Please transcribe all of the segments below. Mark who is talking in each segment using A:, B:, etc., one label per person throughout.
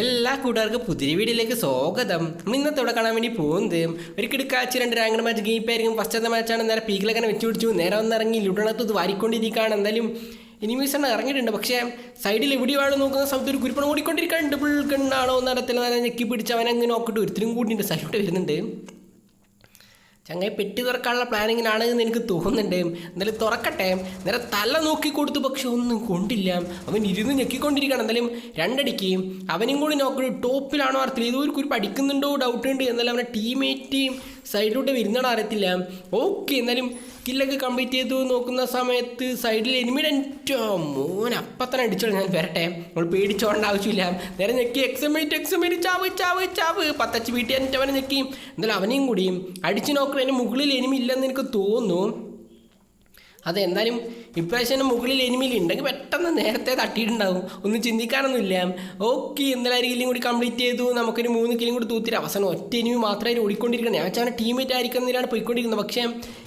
A: എല്ലാ കൂട്ടുകാർക്കും പുതിയ വീഡിയോയിലേക്ക് സ്വാഗതം. നമ്മൾ ഇന്നത്തെ ഇവിടെ കാണാൻ വേണ്ടി പോകുന്നത് ഒരു കിടക്കാച്ച് രണ്ട് റാങ്കഡ് മാച്ച് ഗീപ്പായിരിക്കും ഫസ്റ്റത്തെ മാച്ചാണ് നേരെ പീക്കിലൊക്കെ വെച്ച് പിടിച്ചു. നേരെ വന്നിറങ്ങി ലുടണത്ത് ലുഡണത്ത് വാരിക്കൊണ്ടിരിക്കുകയാണ്. എന്തായാലും ഇനിമീസ് എണ്ണ ഇറങ്ങിയിട്ടുണ്ട്. പക്ഷേ സൈഡിൽ എവിടെയാണ് നോക്കുന്ന സമയത്ത് ഒരു കുരുപ്പണം ഓടിക്കൊണ്ടിരിക്കുകയാണ് ഡബിൾ ഗണ്ണാണോ നടത്തില്ല നേരെ ഞെക്കി പിടിച്ച് അവനങ്ങനെ നോക്കിയിട്ട് ഒരുത്തിനും കൂടിയുണ്ട് സൈഡിലോട്ട് വരുന്നുണ്ട്. ചങ്ങായി പെട്ടി തുറക്കാനുള്ള പ്ലാനിങ്ങിനാണ് എന്ന് എനിക്ക് തോന്നുന്നുണ്ട്. എന്നാലും തുറക്കട്ടെ. നേരെ തല നോക്കി കൊടുത്തു പക്ഷെ ഒന്നും കൊണ്ടില്ല. അവൻ ഇരുന്ന് ഞെക്കിക്കൊണ്ടിരിക്കണം എന്തായാലും രണ്ടടിക്ക് അവനും കൂടി നോക്കി ടോപ്പിലാണോ അർത്ഥം ഏതോ ഒരു കുറിപ്പ് അടിക്കുന്നുണ്ടോ ഡൗട്ട് ഉണ്ട്. എന്നാലും അവന്റെ ടീമേറ്റ് സൈഡിലോട്ട് വരുന്നതാണ് അറിയത്തില്ല. ഓക്കെ എന്നാലും കില്ലൊക്കെ കംപ്ലീറ്റ് ചെയ്തു നോക്കുന്ന സമയത്ത് സൈഡിൽ എനിമിയുടെ എന്റെ മോൻ അപ്പം തന്നെ അടിച്ചോളൂ ഞാൻ വരട്ടെ. നമ്മൾ പേടിച്ചോണ്ട ആവശ്യമില്ല. നേരെ ഞെക്കി എക്സമേറ്റ് എക്സമേറ്റ് ചാവ് ചാവ് ചാവ്. പത്തച്ച് വീട്ടിൽ എന്നിട്ട് അവനെ ഞെക്കി. എന്നാലും അവനെയും കൂടിയും അടിച്ചു നോക്കുന്നതിന് മുകളിൽ എനിമി ഇല്ലെന്ന് എനിക്ക് തോന്നുന്നു. അതെ എന്തായാലും ഇപ്രാവശ്യം മുകളിൽ എനിമിൽ ഉണ്ടെങ്കിൽ പെട്ടെന്ന് നേരത്തെ തട്ടിയിട്ടുണ്ടാവും. ഒന്നും ചിന്തിക്കാനൊന്നുമില്ല. ഓക്കെ എന്തായാലും കില്ലും കൂടി കംപ്ലീറ്റ് ചെയ്തു. നമുക്കൊരു മൂന്ന് കില്ലും കൂടി തൂത്തിരി അവസാനം ഒറ്റ എനിമി മാത്രമേ ഓടിക്കൊണ്ടിരിക്കണം. ഞാൻ വെച്ചാൽ ടീമേറ്റ് ആയിരിക്കുന്നതിലാണ് പോയിക്കൊണ്ടിരിക്കുന്നത്. പക്ഷേ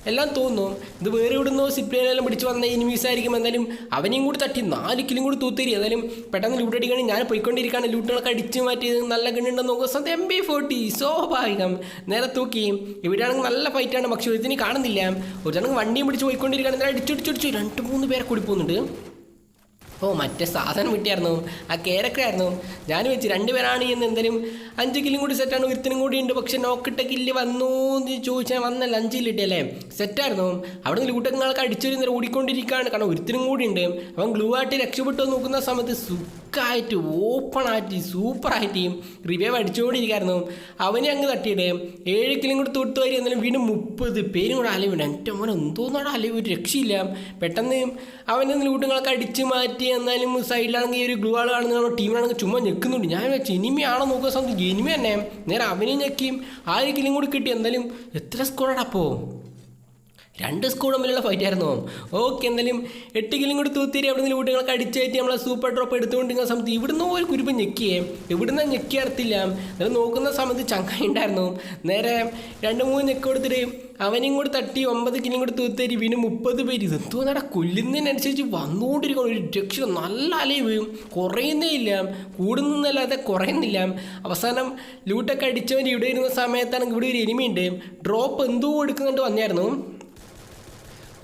A: എല്ലാം തോന്നും. ഇത് വേറെ ഇവിടുന്നോ സിപ്ലിനെല്ലാം പിടിച്ച് വന്ന എനിമീസ് ആയിരിക്കും. എന്തായാലും അവനെയും കൂടി തട്ടി നാല് കില്ലും കൂടി തൂത്തിരി. എന്തായാലും പെട്ടെന്ന് ലൂട്ട് അടിക്കണം. ഞാൻ പോയിക്കൊണ്ടിരിക്കുകയാണ്. ലൂട്ടുകളൊക്കെ അടിച്ച് മാറ്റി. നല്ല ഗണ്ണുണ്ടെന്ന് നോക്കുക സ്വന്തം എം ബി ഫോർട്ടി സ്വാഭാവികം. നേരെ തൂക്കി. ഇവിടെയാണെങ്കിൽ നല്ല ഫൈറ്റാണ് പക്ഷേ ഇതിന് കാണുന്നില്ല. ഒരുത്തണെങ്കിൽ വണ്ടിയും പിടിച്ച് പോയിക്കൊണ്ടിരിക്കുകയാണ്. എന്തായാലും അടിച്ചു അടിച്ചു. രണ്ട് മൂന്ന് പേരെ കൂടി പോകുന്നുണ്ട്. ഓ മറ്റേ സാധനം കിട്ടിയായിരുന്നു. ആ കേരക്കായിരുന്നു ഞാൻ വെച്ച് രണ്ടുപേരാണ് എന്ന് എന്തായാലും അഞ്ച് കില്ലും കൂടി സെറ്റാണ് ഒരുത്തിനും കൂടി ഉണ്ട്. പക്ഷെ നോക്കിട്ട കില്ല് വന്നു എന്ന് ചോദിച്ചാൽ വന്നല്ല അഞ്ച് കില്ലിട്ടല്ലേ സെറ്റായിരുന്നു അവിടെ നിന്ന് ലൂട്ടങ്ങളൊക്കെ അടിച്ചൊരു നേരം ഓടിക്കൊണ്ടിരിക്കുകയാണ്. കാരണം ഒരുത്തിനും കൂടി ഉണ്ട്. അവൻ ഗ്ലൂ ആയിട്ട് രക്ഷപ്പെട്ടു നോക്കുന്ന സമയത്ത് സുഖമായിട്ട് ഓപ്പണായിട്ട് സൂപ്പറായിട്ട് റിവൈവ് അടിച്ചുകൊണ്ടിരിക്കുകയായിരുന്നു. അവനെ അങ്ങ് തട്ടിയിട്ട് ഏഴ് കിലും കൂടി തൊട്ട് വരി എന്നാലും വീണ്ടും മുപ്പത് പേരും കൂടെ അലവുണ്ട് എന്റെ മോനെ എന്തോന്നാണ് അലവ് ഒരു രക്ഷയില്ല. പെട്ടെന്ന് അവന്റെ ലൂട്ടുകളൊക്കെ അടിച്ച് മാറ്റി എന്നാലും സൈഡിലാണെങ്കിൽ ഒരു ഗ്ലൂ ആൾ കാണുന്ന ടീമിലാണെങ്കിൽ ചുമ്മാ ഞെക്കുന്നുണ്ട്. ഞാൻ വെച്ച് ഇനിമയാണോ സ്വന്തം ഇനിമ തന്നെ. നേരെ അവനെയും ഞെക്കിയും ആ ഒരു കിലും കൂടി കിട്ടി. എന്തായാലും എത്ര സ്കോറാണ് അപ്പോൾ? രണ്ട് സ്കൂൾ തമ്മിലുള്ള ഫൈറ്റ് ആയിരുന്നു. ഓക്കെ എന്തായാലും എട്ട് കിലും കൂടി തൂത്തിരി അവിടെ നിന്ന് കുട്ടികളൊക്കെ അടിച്ചേറ്റി നമ്മളെ സൂപ്പർ ഡ്രോപ്പ് എടുത്തുകൊണ്ടിരിക്കുന്ന സമയത്ത് ഇവിടുന്ന് ഒരു കുരുപ്പ് ഞെക്കിയേ. ഇവിടുന്ന് ഞെക്കി അറിയത്തില്ല അത് നോക്കുന്ന സമയത്ത് ചങ്ങായി ഉണ്ടായിരുന്നു. നേരെ രണ്ട് മൂന്ന് ഞെക്ക് കൊടുത്തിട്ട് അവനെയും കൂടി തട്ടി ഒമ്പത് കിലും കൂടി തൂത്തേരി പിന്നെ മുപ്പത് പേര്. ഇത് എന്തോ നട കൊല്ലുന്നതിനനുസരിച്ച് വന്നുകൊണ്ടിരിക്കണം ഒരു രക്ഷ നല്ല അലവ് കുറയുന്നേ ഇല്ല. കൂടുന്നല്ലാതെ കുറയുന്നില്ല. അവസാനം ലൂട്ടൊക്കെ അടിച്ചവൻ ഇവിടെ ഇരുന്ന സമയത്താണെങ്കിൽ ഇവിടെ ഒരു എനിമി ഉണ്ട്. ഡ്രോപ്പ് എന്തോ എടുക്കുന്നുണ്ട് വന്നായിരുന്നു.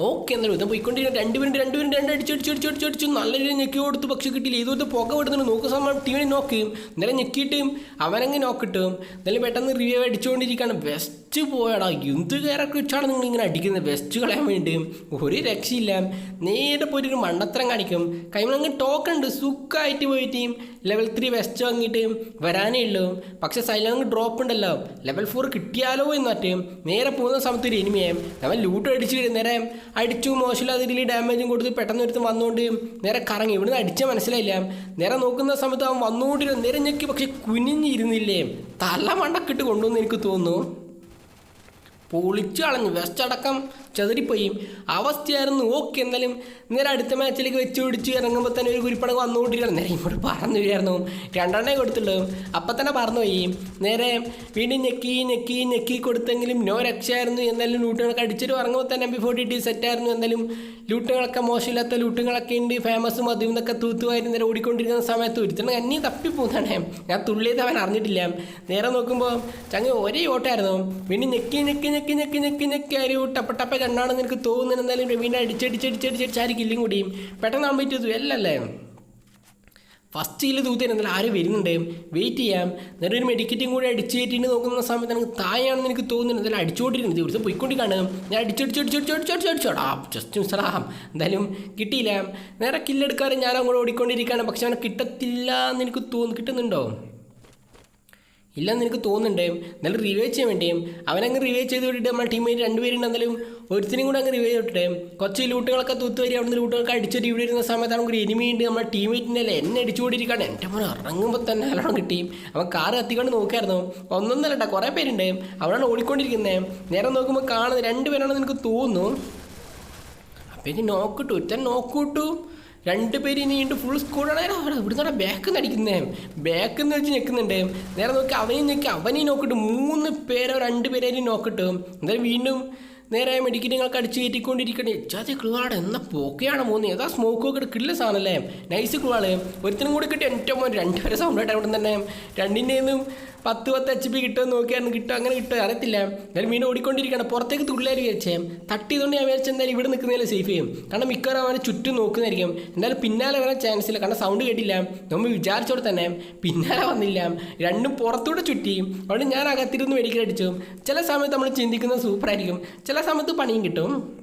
A: ഓക്കെ എന്നാലും ഇതാ പോയിക്കൊണ്ടിരിക്കുന്ന. രണ്ട് മിനിറ്റ് രണ്ട് മിനിറ്റ് രണ്ട് അടിച്ച് അടിച്ച് അടിച്ച് അടിച്ച് അടിച്ച്. നല്ല രീതിയിൽ ഞെക്കി കൊടുത്ത് പക്ഷെ കിട്ടിയില്ല. ഇതൊരു പുക വിടുന്നുണ്ട്. നോക്ക് സമയം ടീമിനെ നോക്കി. ഇന്നലെ ഞെക്കിയിട്ട് അവനങ്ങ് നോക്കിട്ടും നല്ല പെട്ടെന്ന് റിവ്യൂ അടിച്ചുകൊണ്ടിരിക്കുകയാണ്. വെസ്റ്റ് പോയടാ. എന്ത് കയറൊക്കെ വെച്ചാണ് നിങ്ങൾ ഇങ്ങനെ അടിക്കുന്നത്? വെസ്റ്റ് കളയാൻ വേണ്ടി ഒരു രക്ഷയില്ല. നേരെ പോയിട്ട് ഒരു മണ്ടത്തരം കാണിക്കും. കൈമളങ്ങ് ടോക്കൺ ഉണ്ട്. സുഖമായിട്ട് പോയിട്ട് ലെവൽ ത്രീ വെസ്റ്റ് വാങ്ങിയിട്ട് വരാനേ ഉള്ളൂ. പക്ഷെ സൈലങ്ങ് ഡ്രോപ്പ് ഉണ്ടല്ലോ. ലെവൽ ഫോർ കിട്ടിയാലോ എന്നിട്ട് നേരെ പോകുന്ന സമയത്ത് ഒരു എനിമിയെ അവൻ ലൂട്ട് അടിച്ച് നേരെ അടിച്ചു മോശമില്ലാത്ത രീതിയിൽ ഡാമേജും കൊടുത്ത് പെട്ടെന്ന് ഒരുത്തും വന്നുകൊണ്ട് നേരെ കറങ്ങി. ഇവിടുന്ന് അടിച്ച മനസ്സിലായില്ല. നേരെ നോക്കുന്ന സമയത്ത് അവൻ വന്നുകൊണ്ടിരുന്ന നേരെ ഞെക്കി പക്ഷെ കുനിഞ്ഞിരുന്നില്ലേ. തല മണ്ടക്കിട്ട് കൊണ്ടുവന്ന് എനിക്ക് തോന്നുന്നു. പൊളിച്ചു കളഞ്ഞു. വെസ്റ്റ് അടക്കം ചെതറിപ്പോയി അവസ്ഥയായിരുന്നു ഓക്കെ എന്നാലും നേരെ അടുത്ത മാച്ചിലേക്ക് വെച്ച് പിടിച്ച് ഇറങ്ങുമ്പോൾ തന്നെ ഒരു കുരിപ്പടം വന്നുകൊണ്ടിരിക്കണം നേരെ ഇങ്ങോട്ട് പറന്നു വരുമായിരുന്നു രണ്ടെണ്ണേ കൊടുത്തുള്ളൂ. അപ്പം തന്നെ പറന്നുപോയി നേരെ വീണ്ടും ഞെക്കി ഞെക്കി ഞെക്കി കൊടുത്തെങ്കിലും നോ രക്ഷയായിരുന്നു. എന്നാലും ലൂട്ടുകളൊക്കെ അടിച്ചിട്ട് ഇറങ്ങുമ്പോൾ തന്നെ എം ബി ഫോർട്ടി ടി സെറ്റായിരുന്നു എന്നാലും ലൂട്ടുകളൊക്കെ മോശമില്ലാത്ത ലൂട്ടുകളൊക്കെ ഉണ്ട്. ഫേമസും അതും ഇതൊക്കെ തൂത്തുമായിരുന്നു നേരെ ഓടിക്കൊണ്ടിരിക്കുന്ന സമയത്ത് ഒരുത്തണം അന്നി തപ്പിപ്പോന്നാണ്. ഞാൻ തുള്ളിയത് അവൻ അറിഞ്ഞിട്ടില്ല. നേരെ നോക്കുമ്പോൾ ചങ്ങ ഒരേ ഓട്ടായിരുന്നു വീണ്ടും ഞെക്കി ഞെക്കി ഞെക്കി ഞെക്കി ഞെക്കി ഞെക്കി ഒരു ടപ്പ ടപ്പ കണ്ടാണെന്ന് എനിക്ക് തോന്നുന്നു എന്തായാലും വീണ്ടും അടിച്ചടിച്ചടിച്ചടിച്ചടിച്ച് ആര് കില്ലും കൂടിയും പെട്ടെന്ന് ആകുമ്പോൾ പറ്റിയത് അല്ലല്ലേ ഫസ്റ്റ് ഇല്ല തൂത്തേന് എന്നാലും ആരും വരുന്നുണ്ട് വെയിറ്റ് ചെയ്യാം നേരെ ഒരു മെഡിക്കറ്റും കൂടി അടിച്ച് കയറ്റിട്ട് നോക്കുന്ന സമയത്ത് എനിക്ക് തായാണെന്ന് എനിക്ക് തോന്നുന്നു എന്തായാലും അടിച്ചുകൊണ്ടിരുന്നത് ഇവിടുത്തെ പോയിക്കൊണ്ടിരിക്കുകയാണ് ഞാൻ അടിച്ചടിച്ചടിച്ചടിച്ചടിച്ചടിച്ചടിച്ചോടാ ജസ്റ്റ് മിസ്സറാം എന്തായാലും കിട്ടിയില്ല നേരെ കില്ലെടുക്കാറ് ഞാൻ അങ്ങോട്ട് ഓടിക്കൊണ്ടിരിക്കുകയാണ് പക്ഷെ അവനെ കിട്ടത്തില്ല എന്ന് എനിക്ക് തോന്നുന്നു കിട്ടുന്നുണ്ടോ ഇല്ലെന്ന് എനിക്ക് തോന്നുന്നുണ്ടേ. എന്നാലും റിവൈവ് ചെയ്യാൻ വേണ്ടിയും അവനങ്ങ് റിവൈവ് ചെയ്ത് വിട്ടിട്ട് നമ്മുടെ ടീമേറ്റ് രണ്ടുപേരുണ്ട് എന്നാലും ഒരുത്തിനും കൂടെ അങ്ങ് റിവൈവ് ചെയ്തിട്ടെ കുറച്ച് ലൂട്ടുകളൊക്കെ തൂത്ത് വരി അവിടുന്ന് ലൂട്ടുകളൊക്കെ അടിച്ചിട്ട് ഇവിടെ ഇരുന്ന സമയത്താണ് ഒരു എനിമി ഉണ്ട് നമ്മുടെ ടീമേറ്റിന്റെ അല്ലേ? എന്നെ അടിച്ചുകൊണ്ടിരിക്കുകയാണ് എന്റെ മോനെ ഇറങ്ങുമ്പോൾ തന്നെ നല്ലോണം കിട്ടി. അവൻ കാറ് കത്തിക്കൊണ്ട് നോക്കായിരുന്നു. ഒന്നൊന്നല്ല കേട്ടോ കുറേ പേരുണ്ട്. അവനാണ് ഓടിക്കൊണ്ടിരിക്കുന്നത് നേരെ നോക്കുമ്പോൾ കാണുന്നത് രണ്ടുപേരാണെന്ന് എനിക്ക് തോന്നുന്നു. ഇനി നോക്കിട്ടു ഒറ്റ നോക്കൂട്ടു രണ്ട് പേര് ഇനി ഉണ്ട് ഫുൾ അവിടെ ഇവിടുന്ന് ബാക്ക് നടിക്കുന്നേ ബാക്ക് എന്ന് വെച്ച് ഞെക്കുന്നുണ്ട്. നേരെ നോക്കി അവനെയും ഞെക്കി അവനെയും നോക്കിട്ട് മൂന്ന് പേരോ രണ്ട് പേരെയും നോക്കിട്ട് എന്തായാലും വീണ്ടും നേരെ മെഡിക്കറ്റുകൾക്ക് അടിച്ച് കയറ്റിക്കൊണ്ടിരിക്കണേ. ഇച്ചാതി ക്ലുവാട് എന്ന പോക്കെയാണ് മൂന്ന്. ഏതാ സ്മോക്ക് ഒക്കെ കിട്ടില്ല സാധനമല്ലേ നൈസ് ക്ലുവാൾ ഒരുത്തിനും കൂടി കിട്ടി എന്റെ മോൻ. രണ്ടുപേരെ സൗണ്ട് ആയിട്ട് അവിടെ തന്നെ രണ്ടിന്റെയും പത്ത് പത്ത് എച്ച് പി കിട്ടുമെന്ന് നോക്കിയായിരുന്നു കിട്ടും അങ്ങനെ കിട്ടും അറിയത്തില്ല. ഞാൻ മീൻ ഓടിക്കൊണ്ടിരിക്കുകയാണ് പുറത്തേക്ക് തുള്ളിയാൽ വിചാരിച്ചേ തട്ടിയതുകൊണ്ട് ഞാൻ വിചാരിച്ചാൽ എന്തായാലും ഇവിടെ നിൽക്കുന്നതിൽ സേഫ് ചെയ്യും. കാരണം മിക്കവാറും അവനെ ചുറ്റും നോക്കുന്നതായിരിക്കും. എന്തായാലും പിന്നാലെ വരാൻ ചാൻസ് ഇല്ല. കാരണം സൗണ്ട് കേട്ടില്ല. നമ്മൾ വിചാരിച്ചോടെ തന്നെ പിന്നാലെ വന്നില്ല. രണ്ടും പുറത്തൂടെ ചുറ്റി. അതുകൊണ്ട് ഞാൻ അകത്തിരുന്ന് മെഡിക്കൽ അടിച്ചു. ചില സമയത്ത് നമ്മൾ ചിന്തിക്കുന്നത് സൂപ്പറായിരിക്കും ചില സമയത്ത് പണിയും കിട്ടും.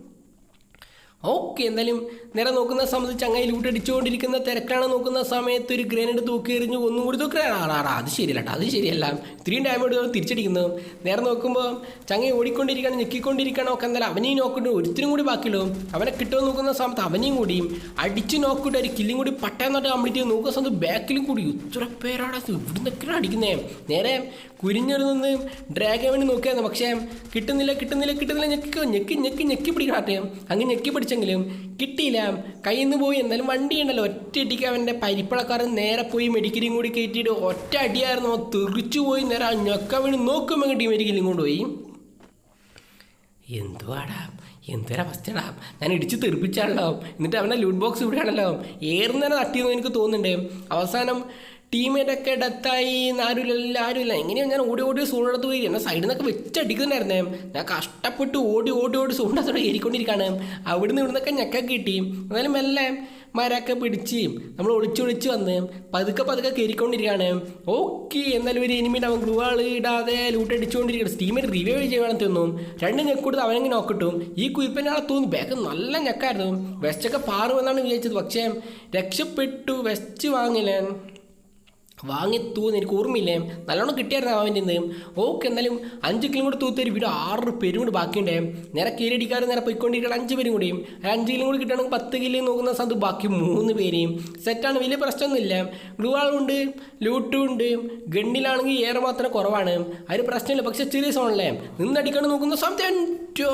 A: ഓക്കെ എന്തായാലും നേരെ നോക്കുന്ന സമയത്ത് ചങ്ങായി ലൂട്ട് അടിച്ചുകൊണ്ടിരിക്കുന്ന തിരക്കാണ് നോക്കുന്ന സമയത്ത് ഒരു ഗ്രനേഡ് തൂക്കി എറിഞ്ഞു ഒന്നും കൂടി തൂക്കുകയാണ് അത് ശരിയല്ല അത് ശരിയല്ല. ഇത്രയും ഡാമേജ് തിരിച്ചടിക്കുന്നു നേരെ നോക്കുമ്പോൾ ചങ്ങായി ഓടിക്കൊണ്ടിരിക്കുകയാണ് ഞെക്കിക്കൊണ്ടിരിക്കുകയാണ് ഒക്കെ എന്തായാലും അവനെയും നോക്കിട്ട് ഒരുത്തിനും കൂടി ബാക്കിയുള്ളൂ അവനെ കിട്ടുമെന്ന് നോക്കുന്ന സമയത്ത് അവനെയും കൂടി അടിച്ച് നോക്കിയിട്ട് ഒരു കില്ലും കൂടി പട്ടാന്നിട്ട് കംപ്ലീറ്റ് ചെയ്ത് നോക്കുന്ന സമയത്ത് ബാക്കിലും കൂടി. ഇത്ര പേരാണ് ഇവിടുന്നൊക്കെയാണ് അടിക്കുന്നേ? നേരെ കുരിഞ്ഞൊരുന്ന് ഡ്രാഗൻ വേണ്ടി നോക്കിയായിരുന്നു. പക്ഷേ കിട്ടുന്നില്ല കിട്ടുന്നില്ല കിട്ടുന്നില്ല. ഞെക്കി ഞെക്കി ഞെക്കി ഞെക്കി പിടിക്കണം അങ്ങ് ഞെക്കി പിടിച്ചെങ്കിലും കിട്ടിയില്ല. കയ്യിൽ നിന്ന് പോയി എന്നാലും വണ്ടി ഉണ്ടല്ലോ ഒറ്റ അടിക്ക് അവന്റെ പരിപ്പളക്കാരൻ നേരെ പോയി മെഡിക്കലും കൂടി കയറ്റിയിട്ട് ഒറ്റ അടിയായിരുന്നു. തെറിച്ചു പോയി നേരെ ആ ഞെക്കാൻ വേണ്ടി നോക്കുമ്പോൾ കിട്ടി മെഡിക്കലും കൊണ്ടുപോയി. എന്തുവാടാ? എന്തൊരവസ്ഥയാടാ? ഞാൻ ഇടിച്ച് തെറിപ്പിച്ചാണല്ലോ. എന്നിട്ട് അവന്റെ ലൂട്ട് ബോക്സ് ഇവിടെയാണല്ലോ. ഏറുന്നേരം തട്ടിയെന്ന് എനിക്ക് തോന്നുന്നുണ്ട്. അവസാനം ടീമേറ്റൊക്കെ ഡെത്തായി ആരുമില്ല ആരുമില്ല. എങ്ങനെയാണ് ഞാൻ ഓടി ഓടി സൂണെടുത്ത് പോയി. എന്നെ സൈഡിൽ നിന്നൊക്കെ വെച്ചടിക്കുന്നുണ്ടായിരുന്നേ. ഞാൻ കഷ്ടപ്പെട്ട് ഓടി ഓടി ഓടി സൂണ്ടത്തോടെ അവിടെ അവിടുന്ന് ഇവിടുന്നൊക്കെ ഞെക്ക കിട്ടി. എന്നാലും മെല്ലെ മരമൊക്കെ പിടിച്ച് നമ്മൾ ഒളിച്ചൊളിച്ച് വന്ന് പതുക്കെ പതുക്കെ കയറിക്കൊണ്ടിരിക്കുകയാണ് ഓക്കെ എന്നാലും ഒരു എനിമിയുടെ അവൻ ഗ്രൂവാൾ ഇടാതെ ലൂട്ട് അടിച്ചുകൊണ്ടിരിക്കുകയാണ് സ്റ്റീമിൽ റിവ്യൂ ചെയ്യണം തോന്നും രണ്ട് ഞെക്ക് കൊടുത്ത് അവനെങ്ങനെ നോക്കിട്ടും ഈ കുയിപ്പനാളെ തോന്നി ബാക്ക് നല്ല ഞെക്കായിരുന്നു. വെസ്റ്റൊക്കെ പാറുമെന്നാണ് വിചാരിച്ചത്. പക്ഷേ രക്ഷപ്പെട്ടു. വെസ്റ്റ് വാങ്ങില്ലേ വാങ്ങി തൂന്ന് എനിക്ക് ഓർമ്മയില്ലേ? നല്ലോണം കിട്ടിയായിരുന്നു അവന്റെ നിന്ന് ഓക്കെ എന്നാലും അഞ്ച് കിലോ കൂടി ഒരു വീട് ആറ് പേരും കൂടി ബാക്കിയുണ്ടേ. നേരെ കീരടിക്കാർ നേരെ പോയിക്കൊണ്ടിരിക്കണം അഞ്ച് പേരും കൂടിയും അഞ്ച് കിലോ കൂടി കിട്ടണമെങ്കിൽ പത്ത് കിലോ നോക്കുന്ന സ്ഥലത്ത് ബാക്കി മൂന്ന് പേരെയും സെറ്റാണ് വലിയ പ്രശ്നമൊന്നുമില്ല. ഗ്ലൂവാളുണ്ട് ലൂട്ടും ഉണ്ട്. ഗണ്ണിലാണെങ്കിൽ ഏറെ മാത്രം കുറവാണ്. അതിന് പ്രശ്നമില്ല. പക്ഷേ ചെറിയ സോണല്ലേ? നിന്നടിക്കണം നോക്കുന്ന സമയത്ത് എന്റെ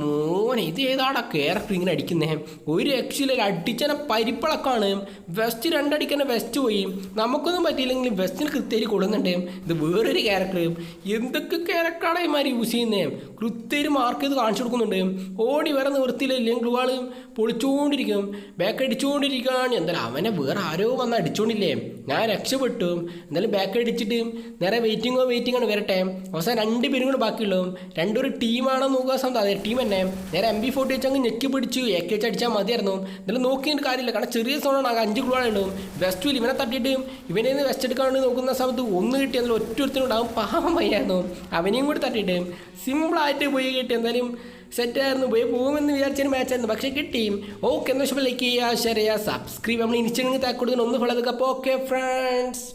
A: മോനെ ഇത് ഏതാടാ ക്യാരക്ടർ ഇങ്ങനെ അടിക്കുന്നേ? ഒരു എക്സിലെ അടിച്ചനെ പരിപ്പളക്കാണ്. വെസ്റ്റ് രണ്ടടിക്കന്നെ വെസ്റ്റ് പോയി. നമുക്കൊന്നും പറ്റിയില്ലെങ്കിൽ വെസ്റ്റിന് കൃത്യയിൽ കൊടുക്കുന്നുണ്ട് ഇത് വേറൊരു ക്യാരക്ടർ എന്തൊക്കെ ക്യാരക്ടറാണ് ഇമാര് യൂസ് ചെയ്യുന്നേ? കൃത്യയിൽ മാർക്ക് ചെയ്ത് കാണിച്ചു കൊടുക്കുന്നുണ്ട്. ഓടി വരെ നിവൃത്തിയില്ലെങ്കിൽ ആൾ പൊളിച്ചുകൊണ്ടിരിക്കും ബാക്ക് അടിച്ചുകൊണ്ടിരിക്കുകയാണ് എന്തായാലും അവനെ വേറെ ആരോ വന്ന് അടിച്ചുകൊണ്ടില്ലേ ഞാൻ രക്ഷപ്പെട്ടു. എന്തായാലും ബാക്ക് അടിച്ചിട്ട് നേരെ വെയിറ്റിങ്ങോ വെയിറ്റിങ്ങോ വരട്ടെ. അവസാനം രണ്ട് പേരും കൂടെ ബാക്കിയുള്ളൂ. രണ്ടൊരു ടീമാണോ സമയത്ത് അതേ ടീം തന്നെ. നേരെ എം ബി ഫോർട്ടി വെച്ച് അങ്ങ് ഞെക്കി പിടിച്ചു. എ കെ വെച്ച് അടിച്ചാൽ മതിയായിരുന്നു. എന്നാലും നോക്കിയിട്ട് കാര്യമില്ല. കാരണം ചെറിയ സോണാണ് ആകെ അഞ്ച് ഗ്ലൂവാളുള്ളൂ വെസ്റ്റ് ഇവനെ തട്ടിയിട്ട് ഇവനെ വെസ്റ്റ് എടുക്കാണ്ട് നോക്കുന്ന സമയത്ത് ഒന്ന് കിട്ടി എന്നാലും ഒറ്റ ഒരുത്തിനുണ്ടാവും പാവം വയ്യായിരുന്നു അവനെയും കൂടി തട്ടിയിട്ട് സിമ്പിളായിട്ട് പോയി കിട്ടി. എന്തായാലും സെറ്റായിരുന്നു പോയി പോകുമെന്ന് വിചാരിച്ചൊരു മാച്ചായിരുന്നു പക്ഷേ കിട്ടി. ഓക്കെ എന്നാൽ ലൈക്ക് ചെയ്യുക ഷെയർ ചെയ്യുക സബ്സ്ക്രൈബ് നമ്മൾ ഇൻസ്റ്റാഗ്രാമിൽ താക്ക് കൊടുക്കുന്ന ഒന്ന് ഫോളോ ചെയ്തൊക്കെ അപ്പോൾ ഓക്കെ ഫ്രണ്ട്സ്